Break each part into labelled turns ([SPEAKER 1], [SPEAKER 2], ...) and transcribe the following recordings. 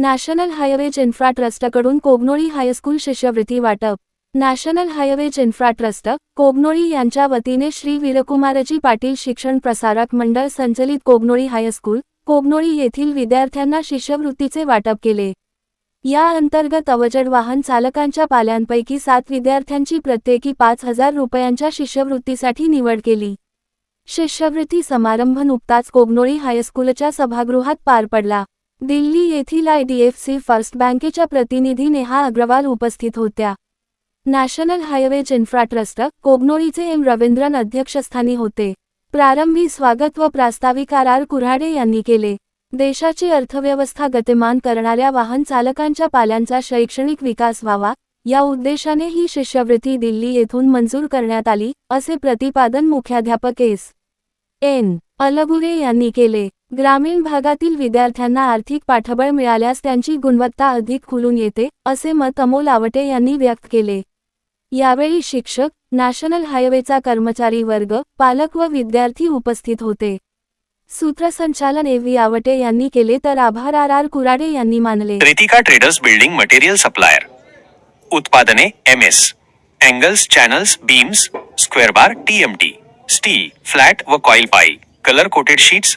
[SPEAKER 1] National highways infra ट्रस्टकडून Kognoli high school शिष्यवृत्ती वाटप. National highways infra trust Kognoli यांच्या वतीने श्री वीरकुमारजी पाटील शिक्षण प्रसारक मंडळ संचलित कोगनोळी हायस्कूल कोगनोळी येथील विद्यार्थ्यांना शिष्यवृत्तीचे वाटप केले. या अंतर्गत अवजड वाहन चालकांच्या पाल्यांपैकी सात विद्यार्थ्यांची प्रत्येकी पाच हजार रुपयांच्या शिष्यवृत्तीसाठी निवड केली. शिष्यवृत्ती समारंभ नुकताच कोगनोळी हायस्कूलच्या सभागृहात पार पडला. दिल्ली येथील आयडीएफसी फर्स्ट बँकेच्या प्रतिनिधी नेहा अग्रवाल उपस्थित होत्या. नॅशनल हायवेज इन्फ्रा ट्रस्ट कोगनोळीचे एम. रवींद्रन अध्यक्षस्थानी होते. प्रारंभी स्वागत व प्रास्ताविक आर आर कुऱ्हाडे यांनी केले. देशाची अर्थव्यवस्था गतिमान करणाऱ्या वाहन चालकांच्या पाल्यांचा शैक्षणिक विकास व्हावा या उद्देशाने ही शिष्यवृत्ती दिल्ली येथून मंजूर करण्यात आली असे प्रतिपादन मुख्याध्यापक एस. एन. अलगुरे यांनी केले. ग्रामीण भागातील विद्यार्थ्यांना आर्थिक पाठबळ मिळाल्यास त्यांची गुणवत्ता अधिक खुलून येते असे मत अमोल आवटे यांनी व्यक्त केले. यावेळी शिक्षक नॅशनल हायवेचा कर्मचारी वर्ग पालक व विद्यार्थी उपस्थित होते. सूत्रसंचालन एव्ही आवटे यांनी केले तर आभार आर आर कुराडे यांनी मानले.
[SPEAKER 2] Ritika traders building material supplier. उत्पादने M S. Angles channels beams square bar TMT steel flat व कॉईल पाई. Colour coated sheets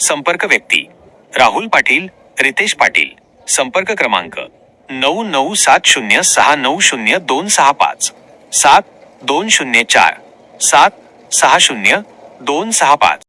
[SPEAKER 2] संपर्क व्यक्ती राहुल पाटील रितेश पाटील. संपर्क क्रमांक नऊ नऊ सात शून्य सहा नऊ शून्य दोन सहा पाच. सात दोन शून्य चार. सात सहा शून्य दोन सहा पाच.